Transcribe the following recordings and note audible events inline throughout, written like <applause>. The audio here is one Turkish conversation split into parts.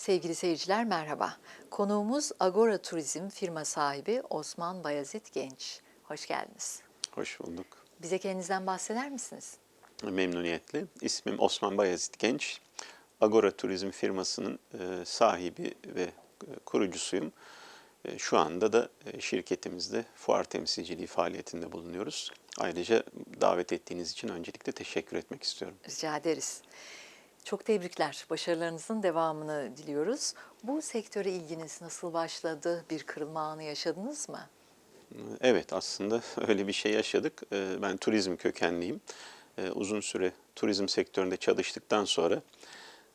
Sevgili seyirciler merhaba. Konuğumuz Agora Turizm firma sahibi Osman Bayazıt Genç. Hoş geldiniz. Hoş bulduk. Bize kendinizden bahseder misiniz? Memnuniyetle. İsmim Osman Bayezid Genç. Agora Turizm firmasının e, sahibi ve e, kurucusuyum. E, Şu anda da şirketimizde fuar temsilciliği faaliyetinde bulunuyoruz. Ayrıca davet ettiğiniz için öncelikle teşekkür etmek istiyorum. Rica ederiz. Çok tebrikler. Başarılarınızın devamını diliyoruz. Bu sektöre ilginiz nasıl başladı? Bir kırılma anı yaşadınız mı? Evet aslında <laughs> öyle bir şey yaşadık. E, Ben turizm kökenliyim. E, Uzun süre turizm sektöründe çalıştıktan sonra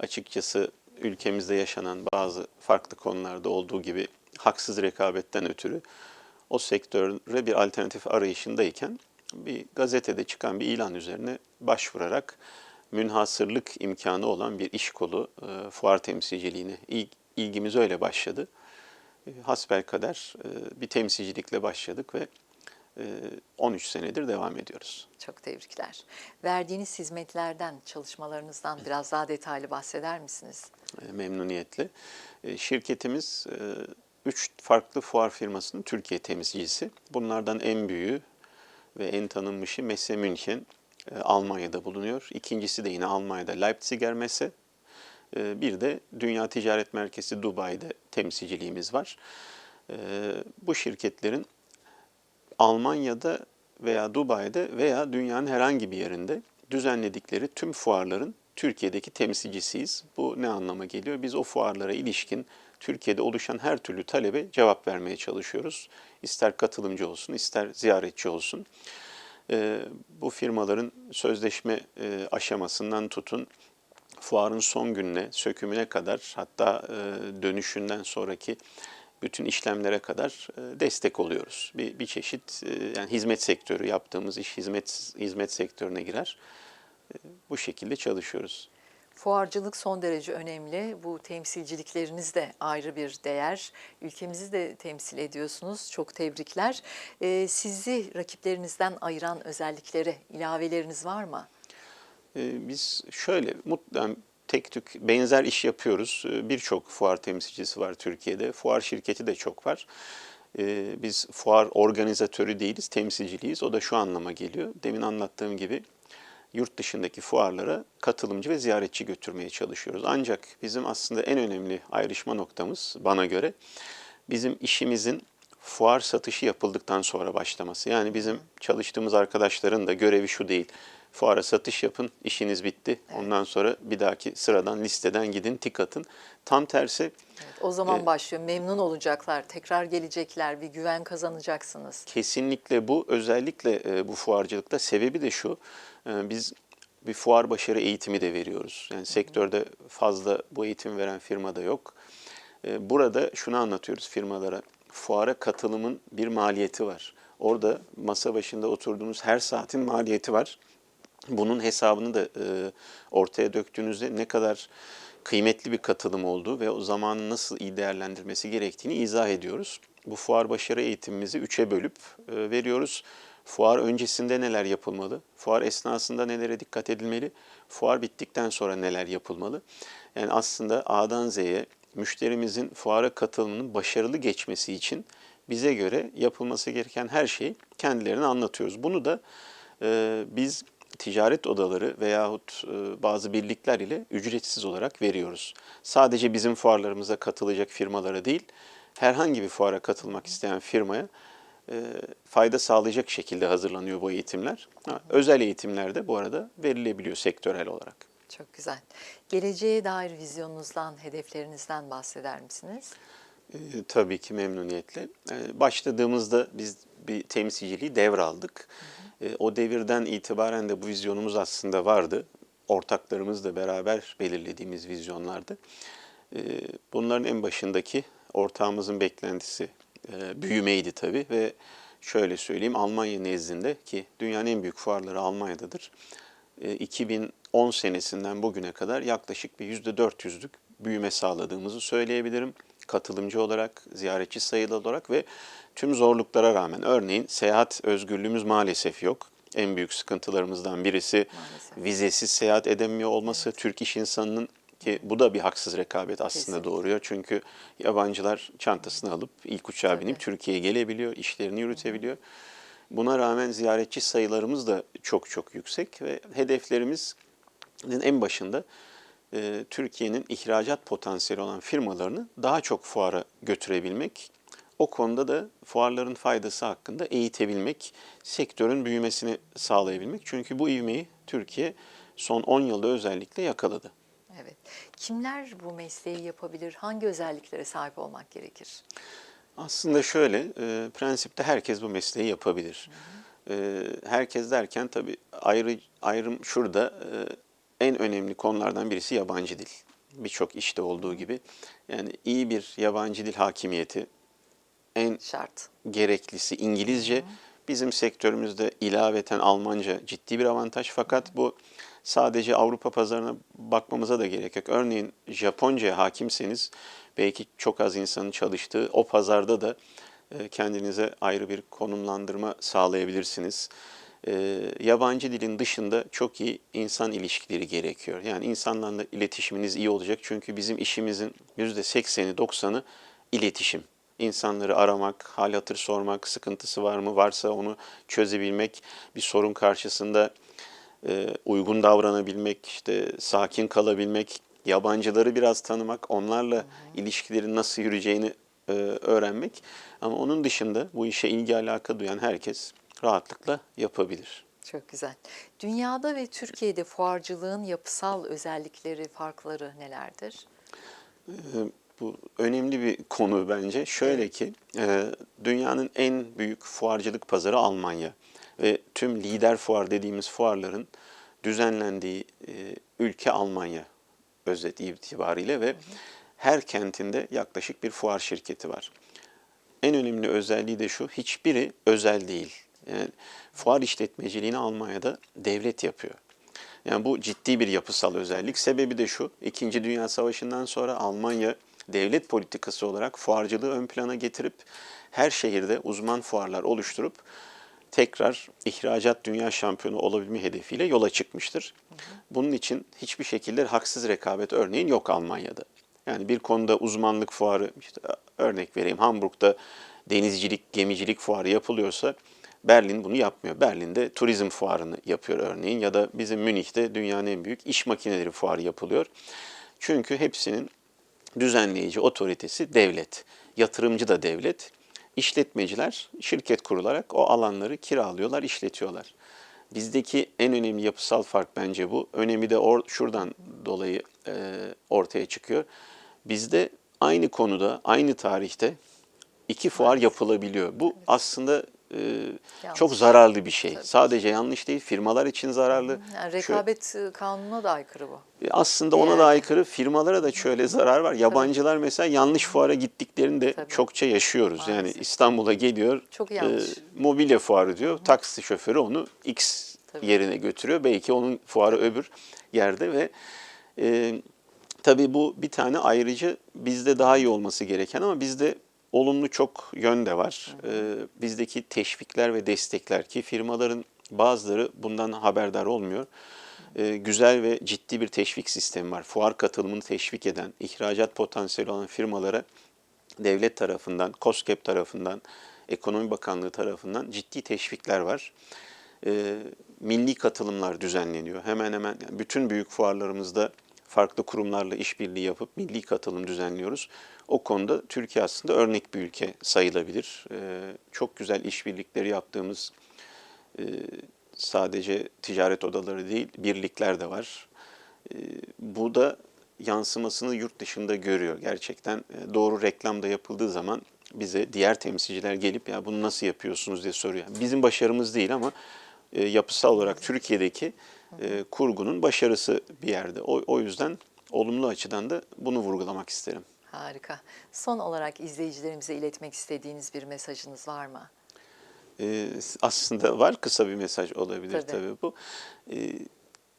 açıkçası ülkemizde yaşanan bazı farklı konularda olduğu gibi haksız rekabetten ötürü o sektöre bir alternatif arayışındayken bir gazetede çıkan bir ilan üzerine başvurarak münhasırlık imkanı olan bir iş kolu e, fuar temsilciliğine il- ilgimiz öyle başladı. E, Hasbelkader e, bir temsilcilikle başladık ve e, 13 senedir devam ediyoruz. Çok tebrikler. Verdiğiniz hizmetlerden, çalışmalarınızdan biraz daha detaylı bahseder misiniz? E, memnuniyetle. E, Şirketimiz e, üç farklı fuar firmasının Türkiye temsilcisi. Bunlardan en büyüğü ve en tanınmışı Messe München Almanya'da bulunuyor. İkincisi de yine Almanya'da Leipziger Messe. E, Bir de Dünya Ticaret Merkezi Dubai'de temsilciliğimiz var. E, Bu şirketlerin Almanya'da veya Dubai'de veya dünyanın herhangi bir yerinde düzenledikleri tüm fuarların Türkiye'deki temsilcisiyiz. Bu ne anlama geliyor? Biz o fuarlara ilişkin Türkiye'de oluşan her türlü talebe cevap vermeye çalışıyoruz. İster katılımcı olsun, ister ziyaretçi olsun. Ee, bu firmaların sözleşme e, aşamasından tutun, fuarın son gününe, sökümüne kadar hatta e, dönüşünden sonraki bütün işlemlere kadar e, destek oluyoruz. Bir, bir çeşit yani hizmet sektörü yaptığımız iş hizmet hizmet sektörüne girer. Bu şekilde çalışıyoruz. Fuarcılık son derece önemli. Bu temsilcilikleriniz de ayrı bir değer. Ülkemizi de temsil ediyorsunuz. Çok tebrikler. Ee, sizi rakiplerinizden ayıran özellikleri, ilaveleriniz var mı? E, Biz şöyle mutlaka tek tük benzer iş yapıyoruz. E, Birçok fuar temsilcisi var Türkiye'de. Fuar şirketi de çok var. E, Biz fuar organizatörü değiliz, temsilciliyiz. O da şu anlama geliyor. Demin anlattığım gibi yurt dışındaki fuarlara katılımcı ve ziyaretçi götürmeye çalışıyoruz. Ancak bizim aslında en önemli ayrışma noktamız bana göre bizim işimizin fuar satışı yapıldıktan sonra başlaması. Yani bizim çalıştığımız arkadaşların da görevi şu değil. Fuara satış yapın, işiniz bitti. Ondan sonra bir dahaki sıradan listeden gidin, tik atın. Tam tersi Evet, o zaman Evet. başlıyor. Memnun olacaklar, tekrar gelecekler, bir güven kazanacaksınız. Kesinlikle bu özellikle e, bu fuarcılıkta sebebi de şu. e, Biz bir fuar başarı eğitimi de veriyoruz. Yani sektörde fazla bu eğitim veren firma da yok. E, Burada şunu anlatıyoruz firmalara. Fuara katılımın bir maliyeti var. Orada masa başında oturduğunuz her saatin maliyeti var. Bunun hesabını da e, ortaya döktüğünüzde ne kadar kıymetli bir katılım olduğu ve o zamanı nasıl iyi değerlendirmesi gerektiğini izah ediyoruz. Bu fuar başarı eğitimimizi üçe bölüp e, veriyoruz. Fuar öncesinde neler yapılmalı? Fuar esnasında nelere dikkat edilmeli? Fuar bittikten sonra neler yapılmalı? Yani aslında A'dan Z'ye müşterimizin fuara katılımının başarılı geçmesi için bize göre yapılması gereken her şeyi kendilerine anlatıyoruz. Bunu da e, biz ticaret odaları veyahut e, bazı birlikler ile ücretsiz olarak veriyoruz. Sadece bizim fuarlarımıza katılacak firmalara değil, herhangi bir fuara katılmak isteyen firmaya e, fayda sağlayacak şekilde hazırlanıyor bu eğitimler. Ha, özel eğitimler de bu arada verilebiliyor sektörel olarak. Çok güzel. Geleceğe dair vizyonunuzdan, hedeflerinizden bahseder misiniz? E, tabii ki memnuniyetle. E, başladığımızda biz bir temsilciliği devraldık. E, o devirden itibaren de bu vizyonumuz aslında vardı. Ortaklarımızla beraber belirlediğimiz vizyonlardı. E, bunların en başındaki ortağımızın beklentisi e, büyümeydi tabii ve şöyle söyleyeyim Almanya nezdinde ki dünyanın en büyük fuarları Almanya'dadır. E, 2010 senesinden bugüne kadar yaklaşık bir %400'lük büyüme sağladığımızı söyleyebilirim. Katılımcı olarak, ziyaretçi sayılı olarak ve tüm zorluklara rağmen. Örneğin seyahat özgürlüğümüz maalesef yok. En büyük sıkıntılarımızdan birisi Maalesef. vizesiz seyahat edemiyor olması, Türk iş insanının Ki bu da bir haksız rekabet aslında Kesinlikle. doğuruyor. Çünkü yabancılar çantasını alıp ilk uçağa binip. Türkiye'ye gelebiliyor, işlerini yürütebiliyor. Buna rağmen ziyaretçi sayılarımız da çok çok yüksek ve hedeflerimizin en başında e, Türkiye'nin ihracat potansiyeli olan firmalarını daha çok fuara götürebilmek. O konuda da fuarların faydası hakkında eğitebilmek, sektörün büyümesini sağlayabilmek. Çünkü bu ivmeyi Türkiye son 10 yılda özellikle yakaladı. Evet. Kimler bu mesleği yapabilir? Hangi özelliklere sahip olmak gerekir? Aslında şöyle, e, prensipte herkes bu mesleği yapabilir. E, herkes derken tabii ayrı ayrım şurada e, en önemli konulardan birisi yabancı dil. Birçok işte olduğu gibi. Yani iyi bir yabancı dil hakimiyeti en Şart. gereklisi İngilizce. Bizim sektörümüzde ilaveten Almanca ciddi bir avantaj fakat bu sadece Avrupa pazarına bakmamıza da gerek yok. Örneğin Japonca'ya hakimseniz belki çok az insanın çalıştığı o pazarda da e, kendinize ayrı bir konumlandırma sağlayabilirsiniz. E, yabancı dilin dışında çok iyi insan ilişkileri gerekiyor. Yani insanlarla iletişiminiz iyi olacak çünkü bizim işimizin %80'i 90'ı iletişim insanları aramak, hal hatır sormak, sıkıntısı var mı varsa onu çözebilmek, bir sorun karşısında e, uygun davranabilmek, işte sakin kalabilmek, yabancıları biraz tanımak, onlarla ilişkilerin nasıl yürüyeceğini e, öğrenmek. Ama onun dışında bu işe ilgi alaka duyan herkes rahatlıkla yapabilir. Çok güzel. Dünyada ve Türkiye'de fuarcılığın yapısal özellikleri, farkları nelerdir? Ee, Bu önemli bir konu bence. Şöyle ki, e, dünyanın en büyük fuarcılık pazarı Almanya ve tüm lider fuar dediğimiz fuarların düzenlendiği e, ülke Almanya özet itibariyle ve her kentinde yaklaşık bir fuar şirketi var. En önemli özelliği de şu, hiçbiri özel değil. Yani fuar işletmeciliğini Almanya'da devlet yapıyor. Yani bu ciddi bir yapısal özellik. Sebebi de şu, İkinci Dünya Savaşı'ndan sonra Almanya devlet politikası olarak fuarcılığı ön plana getirip her şehirde uzman fuarlar oluşturup tekrar ihracat dünya şampiyonu olabilme hedefiyle yola çıkmıştır. Bunun için hiçbir şekilde haksız rekabet örneğin yok Almanya'da. Yani bir konuda uzmanlık fuarı, işte örnek vereyim Hamburg'da denizcilik, gemicilik fuarı yapılıyorsa Berlin bunu yapmıyor. Berlin'de turizm fuarını yapıyor örneğin ya da bizim Münih'te dünyanın en büyük iş makineleri fuarı yapılıyor. Çünkü hepsinin düzenleyici otoritesi devlet, yatırımcı da devlet. İşletmeciler şirket kurularak o alanları kiralıyorlar, işletiyorlar. Bizdeki en önemli yapısal fark bence bu. Önemi de or, şuradan dolayı e, ortaya çıkıyor. Bizde aynı konuda, aynı tarihte iki fuar yapılabiliyor. Bu aslında e, çok zararlı bir şey. Tabii. Sadece yanlış değil, firmalar için zararlı. Yani Şöyle- rekabet e, kanununa da aykırı bu. e, Aslında ona da Yani. aykırı firmalara da şöyle zarar var. Yabancılar mesela yanlış fuara gittiklerinde Tabii. çokça yaşıyoruz. Yani Maalesef. İstanbul'a geliyor, Çok yanlış. mobilya fuarı diyor. Taksi şoförü onu X Tabii. yerine götürüyor. Belki onun fuarı öbür yerde ve e, tabii bu bir tane ayrıcı bizde daha iyi olması gereken ama bizde olumlu çok yön de var. E, bizdeki teşvikler ve destekler ki firmaların bazıları bundan haberdar olmuyor. E, güzel ve ciddi bir teşvik sistemi var. Fuar katılımını teşvik eden, ihracat potansiyeli olan firmalara devlet tarafından, COSGAP tarafından, Ekonomi Bakanlığı tarafından ciddi teşvikler var. E, milli katılımlar düzenleniyor. Hemen hemen bütün büyük fuarlarımızda farklı kurumlarla işbirliği yapıp milli katılım düzenliyoruz. O konuda Türkiye aslında örnek bir ülke sayılabilir. E, çok güzel işbirlikleri yaptığımız e, sadece ticaret odaları değil, birlikler de var. E, bu da yansımasını yurt dışında görüyor. Gerçekten e, doğru reklam da yapıldığı zaman bize diğer temsilciler gelip ya bunu nasıl yapıyorsunuz diye soruyor. Bizim başarımız değil ama e, yapısal olarak Türkiye'deki e, kurgunun başarısı bir yerde. O, o yüzden olumlu açıdan da bunu vurgulamak isterim. Harika. Son olarak izleyicilerimize iletmek istediğiniz bir mesajınız var mı? Ee, aslında var kısa bir mesaj olabilir Tabii. tabii, bu. Ee,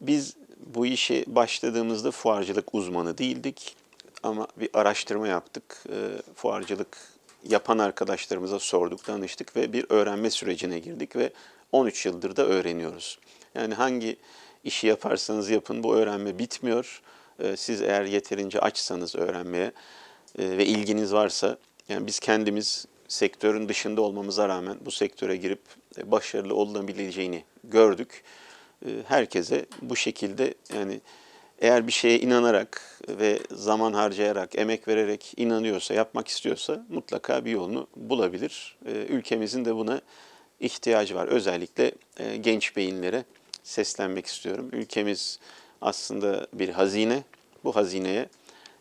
biz bu işe başladığımızda fuarcılık uzmanı değildik ama bir araştırma yaptık. Ee, fuarcılık yapan arkadaşlarımıza sorduk, danıştık ve bir öğrenme sürecine girdik ve 13 yıldır da öğreniyoruz. Yani hangi işi yaparsanız yapın bu öğrenme bitmiyor. E, Siz eğer yeterince açsanız öğrenmeye e, ve ilginiz varsa, yani biz kendimiz sektörün dışında olmamıza rağmen bu sektöre girip e, başarılı olunabileceğini gördük. E, Herkese bu şekilde yani eğer bir şeye inanarak ve zaman harcayarak, emek vererek inanıyorsa, yapmak istiyorsa mutlaka bir yolunu bulabilir. E, Ülkemizin de buna ihtiyacı var. Özellikle e, genç beyinlere seslenmek istiyorum. Ülkemiz aslında bir hazine. Bu hazineye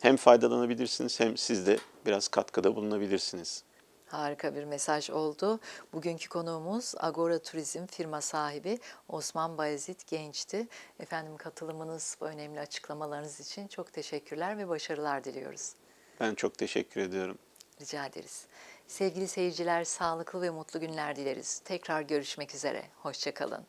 hem faydalanabilirsiniz hem siz de biraz katkıda bulunabilirsiniz. Harika bir mesaj oldu. Bugünkü konuğumuz Agora Turizm firma sahibi Osman Bayezid Genç'ti. Efendim katılımınız, bu önemli açıklamalarınız için çok teşekkürler ve başarılar diliyoruz. Ben çok teşekkür ediyorum. Rica ederiz. Sevgili seyirciler, sağlıklı ve mutlu günler dileriz. Tekrar görüşmek üzere. Hoşçakalın.